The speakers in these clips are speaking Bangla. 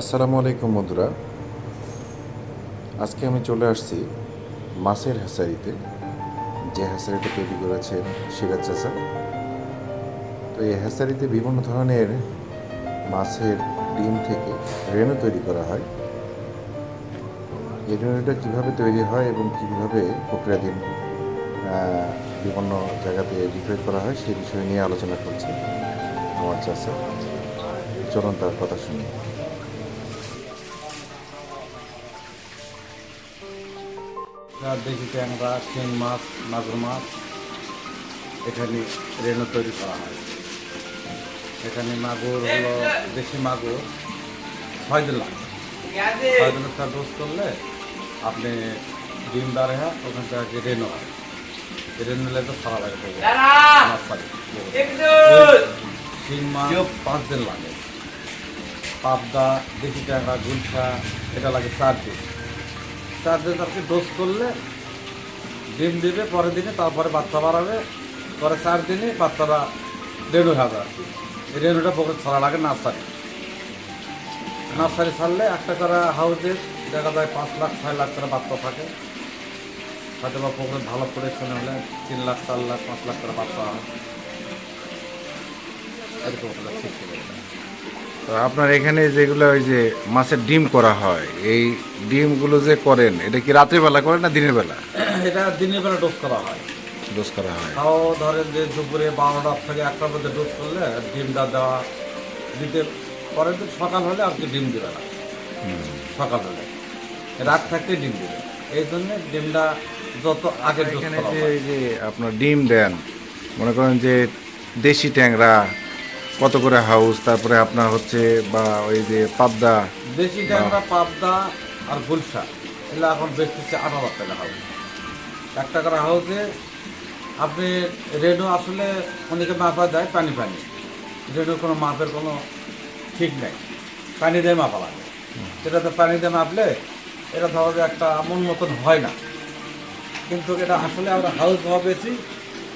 আসসালামু আলাইকুম বন্ধুরা। আজকে আমি চলে আসছি মাছের হ্যাসারিতে যে হ্যাসারিটা তৈরি করেছেন সিরাজ চাচা। তো এই হ্যাসারিতে বিভিন্ন ধরনের মাছের ডিম থেকে রেণু তৈরি করা হয়। এই রেণুটা কীভাবে তৈরি হয় এবং কীভাবে প্রক্রিয়াধীন বিভিন্ন জায়গাতে বিক্রয় করা হয় সেই বিষয় নিয়ে আলোচনা করছে আমার চাচা। চলুন তার কথা শুনি। দেশি ট্যাংরা শিং মাছ মাগুর মাছ। এখানে রেণু তৈরি করা হয়। এখানে মাগুর হলো দেশি মাগুর। ছয় দিন লাগে ছয় দিনের তার ডোজ করলে আপনি ডিম দাঁড়ে হয় ওখান থেকে রেণু হয়। রেণু নিলে তো সারা লাগে শিং মাছ পাঁচ দিন লাগে। পাবদা দেশি ট্যাংরা গুলশা এটা লাগে চার দিন। চার দিন তারপরে ডোজ করলে ডিম দিবে, পরের দিনে তারপরে বাচ্চা বাড়াবে পরে চার দিনে বাচ্চারা রেণু হবে আর কি। এই রেণুটা পকেট ছড়া লাগে নার্সারি নার্সারি ছাড়লে একটা করে হাউসে দেখা যায় পাঁচ লাখ, ছয় লাখ করে বাচ্চা থাকে। হয়তো বা পকেট ভালো প্রোডাকশন হলে তিন লাখ, চার লাখ, পাঁচ লাখ করে বাচ্চা হয়। এরকম ঠিক। তো আপনার এখানে যেগুলো ওই যে মাছের ডিম করা হয় এই ডিমগুলো যে করেন এটা কি রাতের বেলা করেন না দিনের বেলা? এটা দিনের বেলা ডোজ করা হয়। ডোজ করা হয়। তাও ধরেন যে দুপুরে বারোটা থেকে একটার মধ্যে ডোজ করলে ডিমটা দেওয়া দিতে পরের দিন সকাল হলে আর কি ডিম দিবে না। সকাল হলে। রাত থাকতে ডিম দিবে। এই জন্য ডিমটা যত আগে এখানে। যে আপনার ডিম দেন মনে করেন যে দেশি ট্যাংরা কত করে হাউস তারপরে আপনার হচ্ছে বা ওই যে পাবদা? দেশি ট্যাংরা পাবদা আর গুলশা এগুলো এখন বেশ হচ্ছে আট হাজার টাকা হাউস একটা করে হাউসে আপনি রেনু আসলে অনেকে মাপা দেয় পানি পানি। রেনুর কোনো মাপের কোনো ঠিক নেই। পানি দিয়ে মাপা লাগে। সেটাতে পানি দিয়ে মাপলে এটা ধরো যে একটা মন মতন হয় না। কিন্তু এটা আসলে আমরা হাউস ভাবা বেশি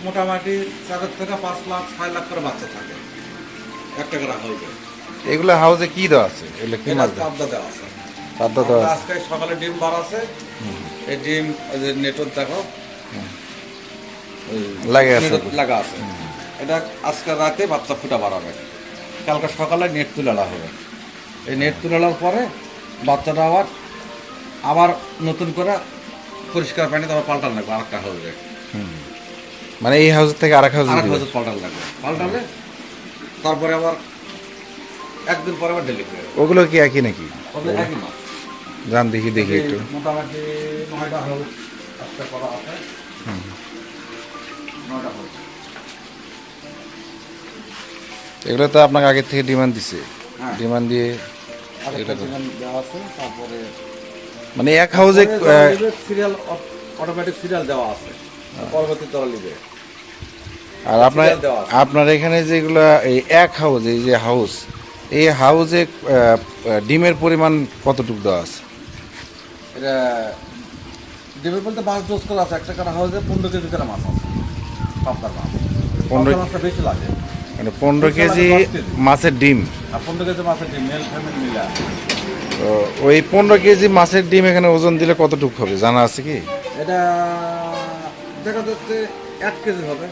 মোটামুটি চার থেকে পাঁচ লাখ ছয় লাখ করে বাচ্চা থাকে। এগুলো হাউসে কি দেওয়া আছে? এগুলো কি মাছ পাবদা দেওয়া আছে? পাবদা দেওয়া আছে। আজকে সকালে ডিম বার আছে। এই ডিম যে নেটর দেখো। লাগে আছে। লাগা আছে। এটা আজকে রাতে বাচ্চা ফুটা বাড়াবে কালকে সকালে নেট তুলে আনা হবে। এই নেট তুলে আনার পরে বাচ্চাটা আবার আবার নতুন করে পরিষ্কার পানি তারপর পাল্টান লাগবে আরেকটা হুম। মানে এই হাউস থেকে আরেক হাউস আরেক হাউসে পাল্টান লাগবে। পাল্টালে তারপরে আবার একদিন পরে আবার ডেলিভারি ওগুলো কি একই নাকি? ওগুলো একই মাছ যান দেখি দেখি একটু। মোটামুটি নয়টা হাউস একটা করা আছে। নয়টা হাউস এগুলো তো আপনাকে আগে থেকে ডিমান্ড দিছে। হ্যাঁ। ডিমান্ড দিয়ে আছে তারপরে মানে এক হাউজে সিরিয়াল অটোমেটিক সিরিয়াল দেওয়া আছে। পরবর্তী তলা নিবে আর আপনার। আপনার এখানে যেগুলো এই এক হাউস এই যে হাউস এই হাউসে ডিমের পরিমাণ কতটুকু দেওয়া আছে? এটা ডিমের বলতে মাছ ডোজ করা আছে একটা কাটা হাউসে পনেরো কেজি করে মাছ আছে পাবদার মাছ। পনেরো- মাছটা বেশি লাগে। মানে পনেরো কেজি। মাছের ডিম। পনেরো কেজি মাছের ডিম মেল ফ্যামিলি মিলে। তো ওই পনেরো কেজি মাছের ডিম এখানে ওজন দিলে কতটুকু হবে? জানা আছে কি? এটা দেখা যাচ্ছে এক কেজি হবে।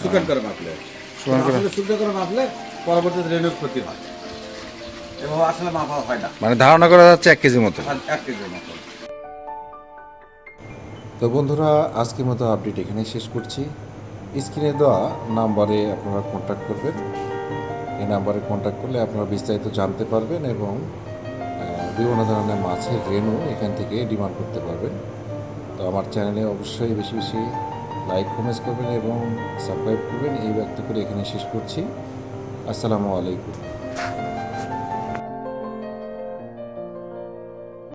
শুকান করে মাপলে। শুকান করে? আসলে শুকনো করে মাপলে পরবর্তীতে রেণুর ক্ষতি হয়। এভাবে আসলে মাপা হয় না। মানে ধারণা করা যাচ্ছে এক কেজি মতো। এক কেজির মতো। তো বন্ধুরা আজকের মতো আপডেট এখানে শেষ করছি। স্ক্রিনে দেওয়া নাম্বারে আপনারা কন্ট্যাক্ট করবেন। এই নাম্বারে কন্ট্যাক্ট করলে আপনারা বিস্তারিত জানতে পারবেন এবং বিভিন্ন ধরনের মাছের রেনু এখান থেকে ডিমান্ড করতে পারবেন। তো আমার চ্যানেলে অবশ্যই বেশি বেশি লাইক কমেন্টস করবেন এবং সাবস্ক্রাইব করবেন। এই ব্যক্ত করে এখানে শেষ করছি। আসসালামু আলাইকুম।